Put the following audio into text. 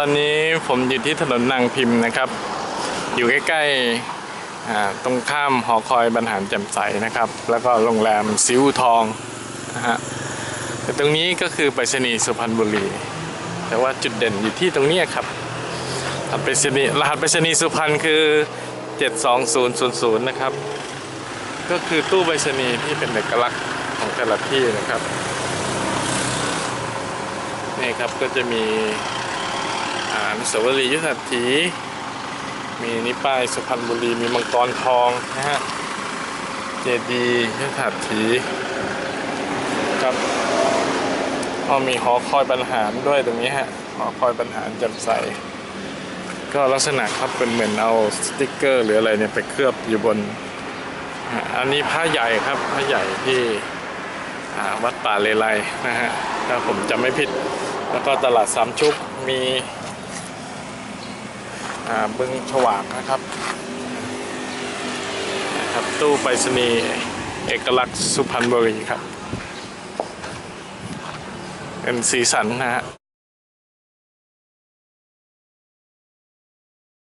ตอนนี้ผมอยู่ที่ถนนนางพิมพ์นะครับ อยู่ใกล้ๆตรงข้ามหอคอยบรรหารแจ่มใสนะครับ แล้วก็โรงแรมซิวทองนะฮะแต่ตรงนี้ก็คือไปรษณีย์สุพรรณบุรี แต่ว่าจุดเด่นอยู่ที่ตรงนี้ครับรหัสไปรษณีย์รหัสไปรษณีย์สุพรรณคือ 72000 นะครับ ก็คือตู้ไปรษณีย์ที่เป็นเอกลักษณ์ของแต่ละที่นะครับนี่ครับก็จะมี อานุสาวรีย์ยุทธหัตถีมีนิป้ายสุพรรณบุรีมีมังกรทองนะฮะเจดีย์ยุทธหัตถีครับก็มีหอคอยบรรหารด้วยตรงนี้ฮะหอคอยบรรหารจำใสก็ลักษณะครับเป็นเหมือนเอาสติกเกอร์หรืออะไรเนี่ยไปเคลือบอยู่บน อันนี้ผ้าใหญ่ครับผ้าใหญ่ที่วัดป่าเลไลนะฮะถ้าผมจำไม่ผิด แล้วก็ตลาดสามชุกมี บึงฉวากนะครับนะครับตู้ไปรษณีย์เอกลักษณ์สุพรรณบุรีครับเป็นสีสันนะฮะ